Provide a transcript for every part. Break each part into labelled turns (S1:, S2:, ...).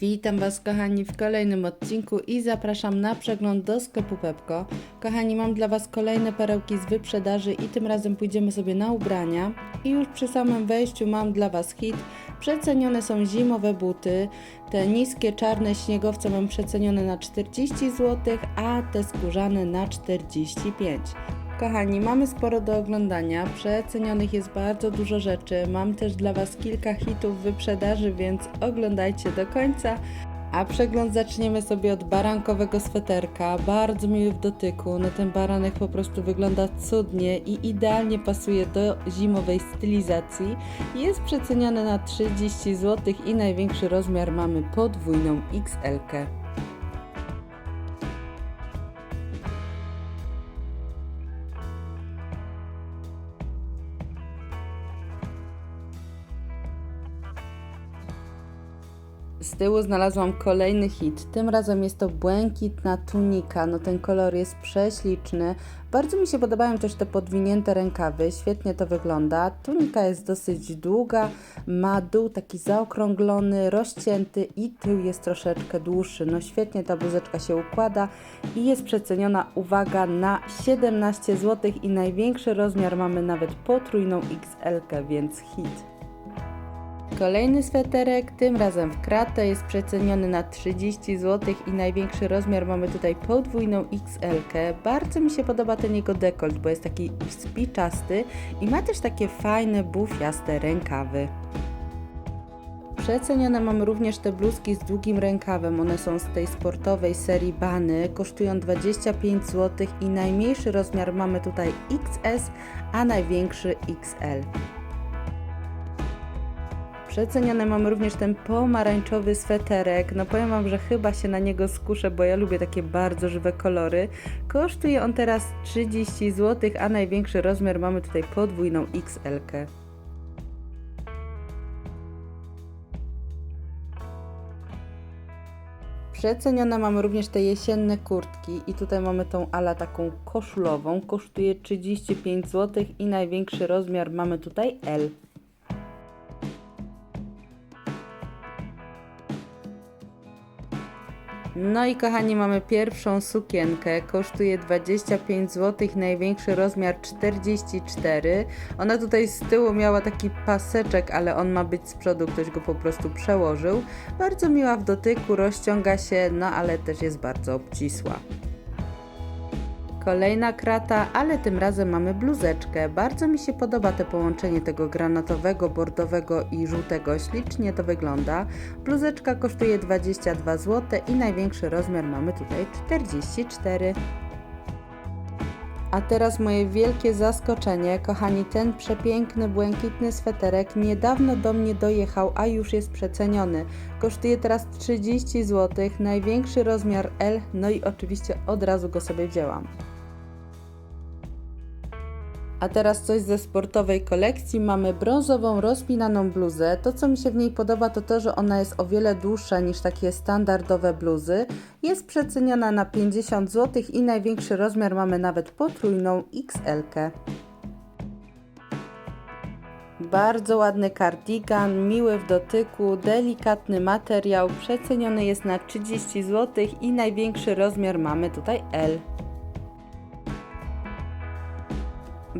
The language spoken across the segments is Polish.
S1: Witam Was kochani w kolejnym odcinku i zapraszam na przegląd do sklepu Pepko. Kochani, mam dla Was kolejne perełki z wyprzedaży i tym razem pójdziemy sobie na ubrania. I już przy samym wejściu mam dla Was hit. Przecenione są zimowe buty. Te niskie czarne śniegowce mam przecenione na 40 zł, a te skórzane na 45 Kochani, mamy sporo do oglądania. Przecenionych jest bardzo dużo rzeczy. Mam też dla Was kilka hitów wyprzedaży, więc oglądajcie do końca. A przegląd zaczniemy sobie od barankowego sweterka. Bardzo miły w dotyku. No ten baranek po prostu wygląda cudnie i idealnie pasuje do zimowej stylizacji. Jest przeceniony na 30 zł i największy rozmiar mamy podwójną XL. -kę. Z tyłu znalazłam kolejny hit. Tym razem jest to błękitna tunika. No ten kolor jest prześliczny. Bardzo mi się podobają też te podwinięte rękawy. Świetnie to wygląda. Tunika jest dosyć długa, ma dół taki zaokrąglony, rozcięty i tył jest troszeczkę dłuższy. No świetnie ta bluzeczka się układa i jest przeceniona, uwaga, na 17 zł i największy rozmiar mamy nawet potrójną XL, więc hit. Kolejny sweterek, tym razem w kratę, jest przeceniony na 30 zł i największy rozmiar mamy tutaj podwójną XL. -kę. Bardzo mi się podoba ten jego dekolt, bo jest taki spiczasty i ma też takie fajne, bufiaste rękawy. Przecenione mamy również te bluzki z długim rękawem. One są z tej sportowej serii Bany. Kosztują 25 zł i najmniejszy rozmiar mamy tutaj XS, a największy XL. Przeceniony mam również ten pomarańczowy sweterek. No powiem Wam, że chyba się na niego skuszę, bo ja lubię takie bardzo żywe kolory. Kosztuje on teraz 30 zł, a największy rozmiar mamy tutaj podwójną XL. -kę. Przecenione mamy również te jesienne kurtki i tutaj mamy tą ala taką koszulową. Kosztuje 35 zł i największy rozmiar mamy tutaj L. No i kochani, mamy pierwszą sukienkę. Kosztuje 25 zł, największy rozmiar 44. Ona tutaj z tyłu miała taki paseczek, ale on ma być z przodu, ktoś go po prostu przełożył. Bardzo miła w dotyku, rozciąga się, no ale też jest bardzo obcisła. Kolejna krata, ale tym razem mamy bluzeczkę. Bardzo mi się podoba to połączenie tego granatowego, bordowego i żółtego. Ślicznie to wygląda. Bluzeczka kosztuje 22 zł i największy rozmiar mamy tutaj 44. A teraz moje wielkie zaskoczenie, kochani, ten przepiękny, błękitny sweterek niedawno do mnie dojechał, a już jest przeceniony. Kosztuje teraz 30 zł, największy rozmiar L, no i oczywiście od razu go sobie wzięłam. A teraz coś ze sportowej kolekcji. Mamy brązową, rozpinaną bluzę. To, co mi się w niej podoba, to to, że ona jest o wiele dłuższa niż takie standardowe bluzy. Jest przeceniona na 50 zł i największy rozmiar mamy nawet potrójną XL. -kę. Bardzo ładny kardigan, miły w dotyku, delikatny materiał, przeceniony jest na 30 zł i największy rozmiar mamy tutaj L.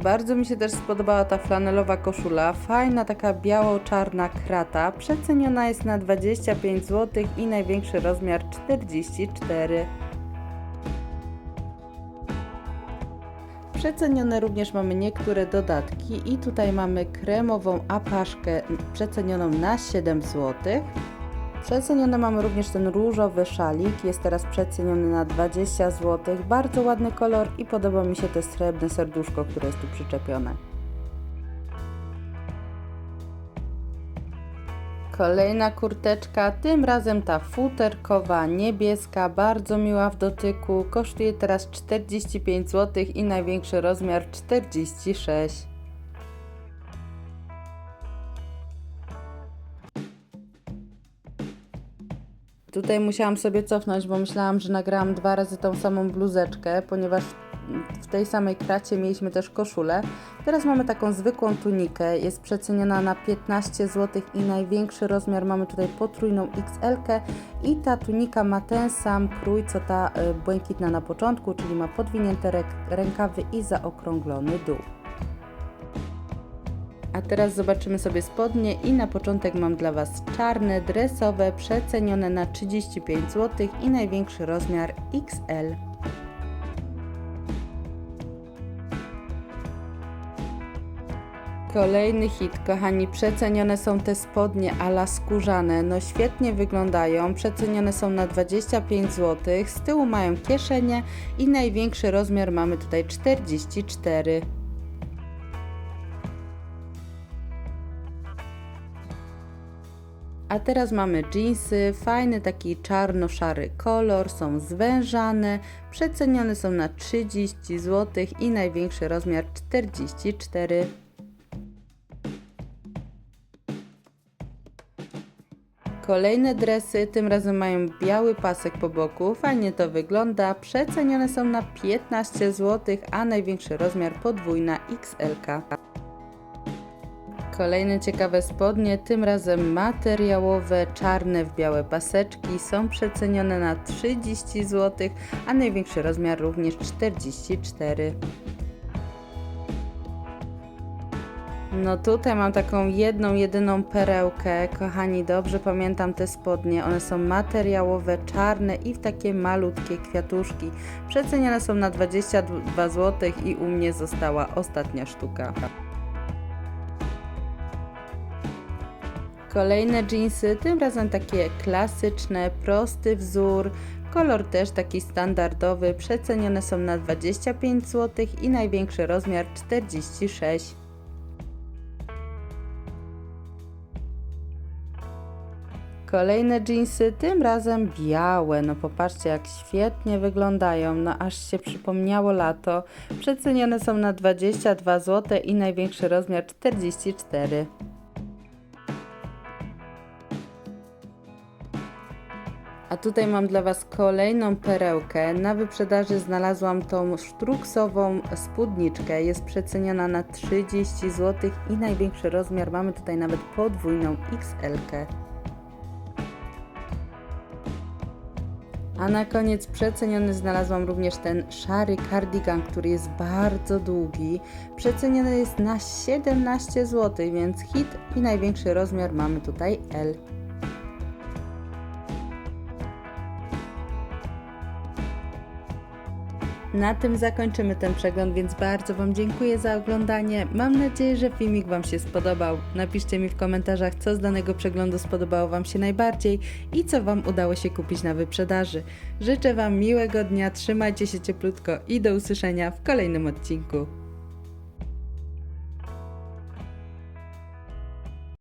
S1: Bardzo mi się też spodobała ta flanelowa koszula. Fajna taka biało-czarna krata. Przeceniona jest na 25 zł i największy rozmiar 44. Przecenione również mamy niektóre dodatki i tutaj mamy kremową apaszkę przecenioną na 7 zł. Przeceniony mamy również ten różowy szalik, jest teraz przeceniony na 20 zł. Bardzo ładny kolor i podoba mi się to srebrne serduszko, które jest tu przyczepione. Kolejna kurteczka, tym razem ta futerkowa, niebieska, bardzo miła w dotyku. Kosztuje teraz 45 zł i największy rozmiar 46. Tutaj musiałam sobie cofnąć, bo myślałam, że nagrałam dwa razy tą samą bluzeczkę, ponieważ w tej samej kracie mieliśmy też koszulę. Teraz mamy taką zwykłą tunikę, jest przeceniona na 15 zł i największy rozmiar mamy tutaj potrójną XL i ta tunika ma ten sam krój co ta y, błękitna na początku, czyli ma podwinięte rękawy i zaokrąglony dół. A teraz zobaczymy sobie spodnie i na początek mam dla Was czarne, dresowe, przecenione na 35 zł i największy rozmiar XL. Kolejny hit, kochani, przecenione są te spodnie ala skórzane, no świetnie wyglądają, przecenione są na 25 zł, z tyłu mają kieszenie i największy rozmiar mamy tutaj 44 A teraz mamy jeansy, fajny taki czarno-szary kolor, są zwężane, przecenione są na 30 zł i największy rozmiar 44. Kolejne dresy, tym razem mają biały pasek po boku, fajnie to wygląda, przecenione są na 15 zł, a największy rozmiar podwójna XL. Kolejne ciekawe spodnie, tym razem materiałowe, czarne w białe paseczki, są przecenione na 30 zł, a największy rozmiar również 44. No tutaj mam taką jedną, jedyną perełkę. Kochani, dobrze pamiętam te spodnie. One są materiałowe, czarne i w takie malutkie kwiatuszki. Przecenione są na 22 zł i u mnie została ostatnia sztuka. Kolejne jeansy, tym razem takie klasyczne, prosty wzór, kolor też taki standardowy, przecenione są na 25 zł i największy rozmiar 46. Kolejne jeansy, tym razem białe. No popatrzcie, jak świetnie wyglądają. No aż się przypomniało lato. Przecenione są na 22 zł i największy rozmiar 44. A tutaj mam dla Was kolejną perełkę. Na wyprzedaży znalazłam tą sztruksową spódniczkę. Jest przeceniona na 30 zł i największy rozmiar mamy tutaj nawet podwójną XL. -kę. A na koniec przeceniony znalazłam również ten szary kardigan, który jest bardzo długi. Przeceniony jest na 17 zł, więc hit i największy rozmiar mamy tutaj L. Na tym zakończymy ten przegląd, więc bardzo Wam dziękuję za oglądanie. Mam nadzieję, że filmik Wam się spodobał. Napiszcie mi w komentarzach, co z danego przeglądu spodobało Wam się najbardziej i co Wam udało się kupić na wyprzedaży. Życzę Wam miłego dnia, trzymajcie się cieplutko i do usłyszenia w kolejnym odcinku.